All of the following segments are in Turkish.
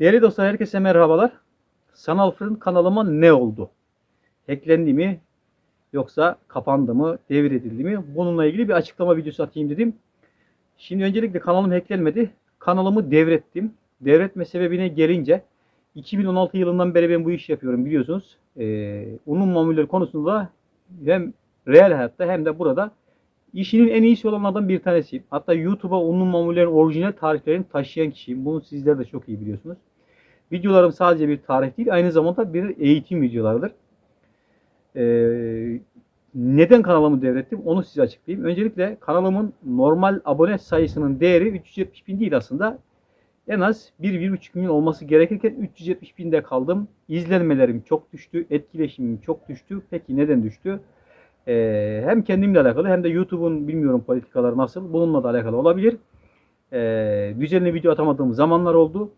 Değerli dostlar herkese merhabalar. Sanal Fırın kanalıma ne oldu? Hacklendi mi? Yoksa kapandı mı? Devredildi mi? Bununla ilgili bir açıklama videosu atayım dedim. Şimdi öncelikle kanalım hacklenmedi. Kanalımı devrettim. Devretme sebebine gelince 2016 yılından beri ben bu işi yapıyorum biliyorsunuz. Ee, unun mamulleri konusunda hem real hayatta hem de burada işinin en iyisi olanlardan bir tanesiyim. Hatta YouTube'a unun mamullerin orijinal tariflerini taşıyan kişiyim. Bunu sizler de çok iyi biliyorsunuz. Videolarım sadece bir tarif değil, aynı zamanda bir eğitim videolarıdır. Ee, neden kanalımı devrettim onu size açıklayayım. Öncelikle kanalımın normal abone sayısının değeri 370 bin değil aslında. En az 1-1,5 milyon olması gerekirken 370 binde kaldım. İzlenmelerim çok düştü, etkileşimim çok düştü. Peki neden düştü? Ee, hem kendimle alakalı hem de YouTube'un bilmiyorum politikaları nasıl. Bununla da alakalı olabilir. Ee, düzenli video atamadığım zamanlar oldu.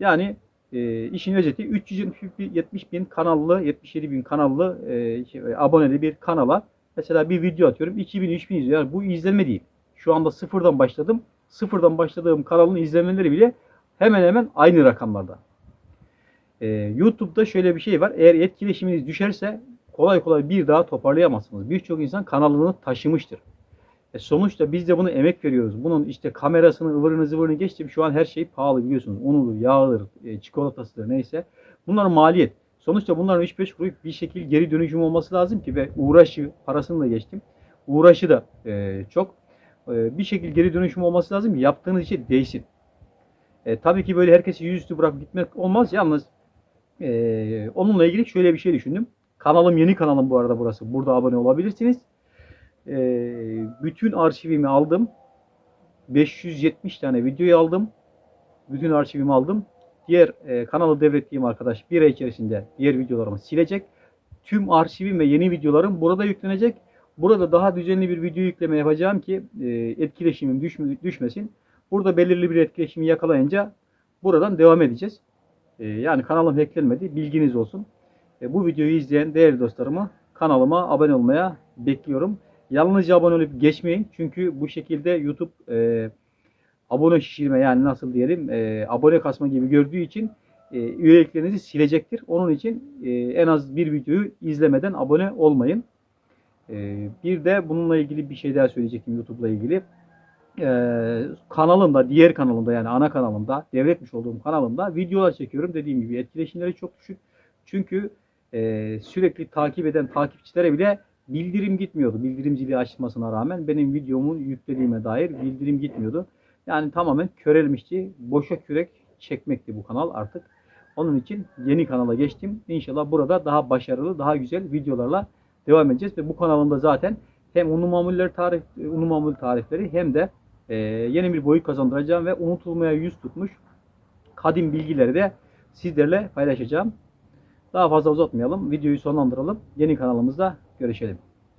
Yani e, işin özeti 370 bin kanallı, 77 bin kanallı e, şey, aboneli bir kanala mesela bir video atıyorum 2000 3000 izliyor. Yani bu izlenme değil. Şu anda sıfırdan başladım. Sıfırdan başladığım kanalın izlenmeleri bile hemen hemen aynı rakamlarda. Ee, YouTube'da şöyle bir şey var. Eğer etkileşiminiz düşerse kolay kolay bir daha toparlayamazsınız. Birçok insan kanalını taşımıştır. E sonuçta biz de bunu emek veriyoruz. Bunun işte kamerasını, ıvırını zıvırını geçtim. Şu an her şey pahalı biliyorsunuz. Unudur, yağıdır, e, çikolatasıdır neyse. Bunlar maliyet. Sonuçta bunların 3-5 kuruş bir şekil geri dönüşüm olması lazım ki ve uğraşı, parasını da geçtim. Uğraşı da e, çok. E, bir şekil geri dönüşüm olması lazım ki yaptığınız işe değsin. E, tabii ki böyle herkesi yüzüstü bırakıp gitmek olmaz. Yalnız e, onunla ilgili şöyle bir şey düşündüm. Kanalım yeni kanalım bu arada burası. Burada abone olabilirsiniz. E, bütün arşivimi aldım. 570 tane videoyu aldım. Bütün arşivimi aldım. Diğer e, kanalı devrettiğim arkadaş bir ay içerisinde diğer videolarımı silecek. Tüm arşivim ve yeni videolarım burada yüklenecek. Burada daha düzenli bir video yükleme yapacağım ki e, etkileşimim düşme, düşmesin. Burada belirli bir etkileşimi yakalayınca buradan devam edeceğiz. E, yani kanalım hacklenmedi. Bilginiz olsun. E, bu videoyu izleyen değerli dostlarımı kanalıma abone olmaya bekliyorum. Yalnızca abone olup geçmeyin. Çünkü bu şekilde YouTube e, abone şişirme yani nasıl diyelim e, abone kasma gibi gördüğü için e, üyeliklerinizi silecektir. Onun için e, en az bir videoyu izlemeden abone olmayın. E, bir de bununla ilgili bir şey daha söyleyecektim YouTube'la ilgili. E, kanalımda, diğer kanalımda yani ana kanalımda, devretmiş olduğum kanalımda videolar çekiyorum. Dediğim gibi etkileşimleri çok düşük. Çünkü e, sürekli takip eden takipçilere bile bildirim gitmiyordu. Bildirim zili açmasına rağmen benim videomu yüklediğime dair bildirim gitmiyordu. Yani tamamen körelmişti. Boşa kürek çekmekti bu kanal artık. Onun için yeni kanala geçtim. İnşallah burada daha başarılı, daha güzel videolarla devam edeceğiz. Ve bu kanalımda zaten hem unu mamuller tarif, unu mamul tarifleri hem de e, yeni bir boyut kazandıracağım ve unutulmaya yüz tutmuş kadim bilgileri de sizlerle paylaşacağım. Daha fazla uzatmayalım. Videoyu sonlandıralım. Yeni kanalımızda görüşelim.